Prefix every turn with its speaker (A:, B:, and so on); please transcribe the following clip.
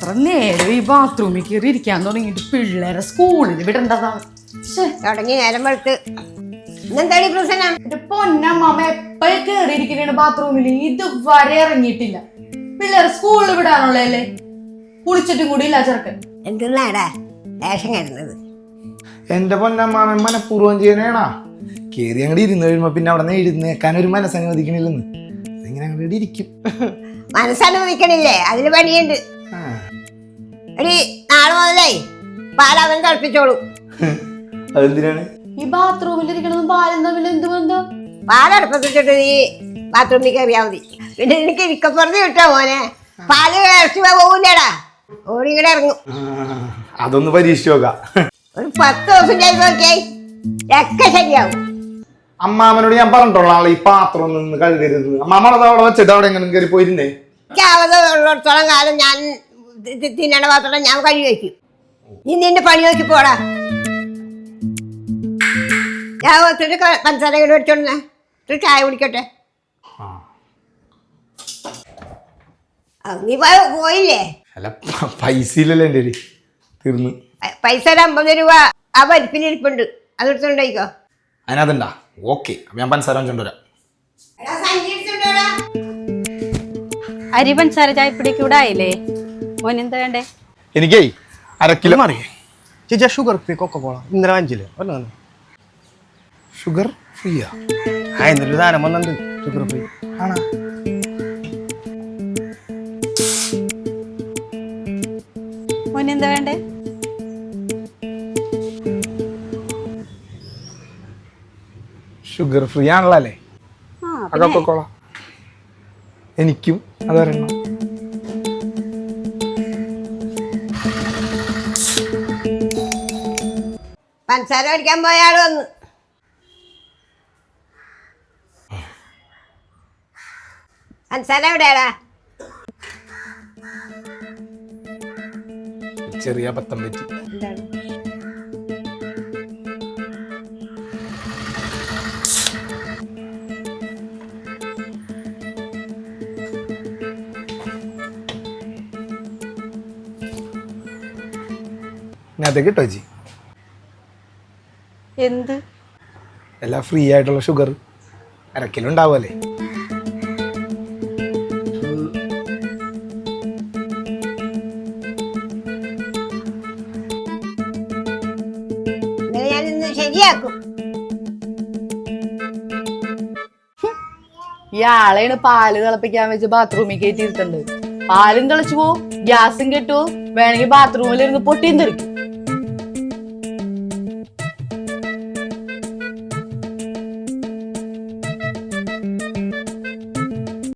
A: എത്ര നേരം ഈ ബാത്റൂമിൽ കയറി ഇരിക്കാൻ തുടങ്ങിയിട്ട് പിള്ളേരെ സ്കൂളിൽ വിടേണ്ടതാണ്
B: തുടങ്ങി നേരം വെളുത്ത്. ഇന്നെന്താടി പ്രശ്നം?
A: എന്റെ പൊന്നമ്മ എപ്പോഴും കയറിയിരിക്കണേണ് ബാത്റൂമിൽ? ഇതുവരെ ഇറങ്ങിയിട്ടില്ല. പിള്ളേരെ സ്കൂളിൽ വിടാനുള്ളതല്ലേ? കുളിച്ചിട്ടും കൂടി ഇല്ല ചെറുക്കൻ.
B: എന്തിനാടാ വേഷം
C: എന്റെ പൊന്നമ്മാമൻ മനഃപൂർവം ചെയ്യണേണാ. കേറി അങ്ങോട്ട് ഇരുന്ന് കഴിയുമ്പോ പിന്നെ അവിടെ നിന്ന് എഴുന്നേക്കാൻ ഒരു മനസ്സനുവദിക്കണില്ലെന്ന്. ഇങ്ങനെ അങ്ങോട്ട് ഇരിക്കും
B: മനസ്സനുവദിക്കണില്ലേ? അതിന് പണിയുണ്ട്. എടി നാളെ മുതലേ പാലവൻ കളിപ്പിച്ചോളൂ
C: അതെന്തിനാണ്?
A: ഈ ബാത്റൂമിൽ ഇരിക്കണതും പാലും തമ്മിൽ എന്ത് ബന്ധം?
B: പാലടുപ്പത്തിട്ട് നീ ബാത്റൂമിൽ കയറിയാൽ മതി. പിന്നെ എനിക്ക് ഇരിക്കപ്പുറത്ത് കിട്ടോ മോനെ. പാൽ ഇറച്ചി പോകൂലടാ ഓടി ഇറങ്ങും.
C: അതൊന്ന് പരീക്ഷിച്ച് നോക്കാം.
B: ഒരു പത്ത് ദിവസം ചെയ്ത് നോക്കിയായി. ഒക്കെ ശരിയാവും.
C: അമ്മാമനോട് ഞാൻ പറഞ്ഞിട്ടുള്ള ഈ പാത്രം ഒന്ന് നിന്ന് കഴുകരുത്. അമ്മാമ്മ അവിടെ വെച്ചിട്ട് അവിടെ എങ്ങനെ കയറി പോയിരുന്നേ?
B: ഉള്ളിടത്തോളം കാലം ഞാൻ തിന്നണ പാത്രം ഞാൻ കഴുകി വയ്ക്കും. നീ നിന്റെ പണി നോക്കി പോടാ. ഞാൻ ഒത്തിരി പഞ്ചസാര കൂടെ മേടിച്ചോണ്ടേ ഒത്തിരി ചായ കുടിക്കട്ടെ. നീ പോയ- പോയില്ലേ?
C: അല്ല പൈസ ഇല്ലല്ലോ എന്റെ തീർന്നു.
B: പൈസ ഒരു അമ്പത് രൂപ. ആ പരിപ്പിനിരിപ്പുണ്ട് അതെടുത്തോണ്ടായിക്കോ
C: അതിനകത്തുണ്ടാ. ഓക്കെ. ഞാൻ പഞ്ചസാര വെച്ചോണ്ടുവരാം വരാം.
D: അരി പഞ്ചസാര ചായപ്പിടിക്കൂടായില്ലേ മോനെന്താ വേണ്ടേ?
C: എനിക്കേ അര കിലോ
E: മാറി ചേച്ചി ഷുഗർ ഫ്രീ കൊക്ക കോള വല്ല
C: ഷുഗർ ഫ്രീയാ
E: ആ? എന്നൊരു സാധനം വന്നിട്ടുണ്ട്. ഷുഗർ ഫ്രീ
C: ആണോ?
D: മോനെന്താ വേണ്ടേ?
C: ഷുഗർ ഫ്രീ ആണല്ലോ അല്ലേ? കൊള്ളാം എനിക്കും അതൊരെണ്ണം
B: പഞ്ചസാര മേടിക്കാൻ പോയാൾ വന്ന്. പഞ്ചസാര എവിടെയാടാ?
C: ചെറിയ പത്തം പറ്റി. അത് കിട്ടോ ജി
D: എന്ത്?
C: എല്ലാം ഫ്രീ ആയിട്ടുള്ള ഷുഗർ
B: അരക്കിലുണ്ടാവല്ലേ ശരിയാക്കും.
A: ഇയാളെയാണ് പാൽ തിളപ്പിക്കാൻ വെച്ച് ബാത്റൂമിൽ കയറ്റി ഇരുത്തണ്ട് പാലും തിളച്ചു പോവും ഗ്യാസും കെട്ടുവോ വേണമെങ്കിൽ ബാത്റൂമിൽ ഇരുന്ന് പൊട്ടിയും തെറിക്കും.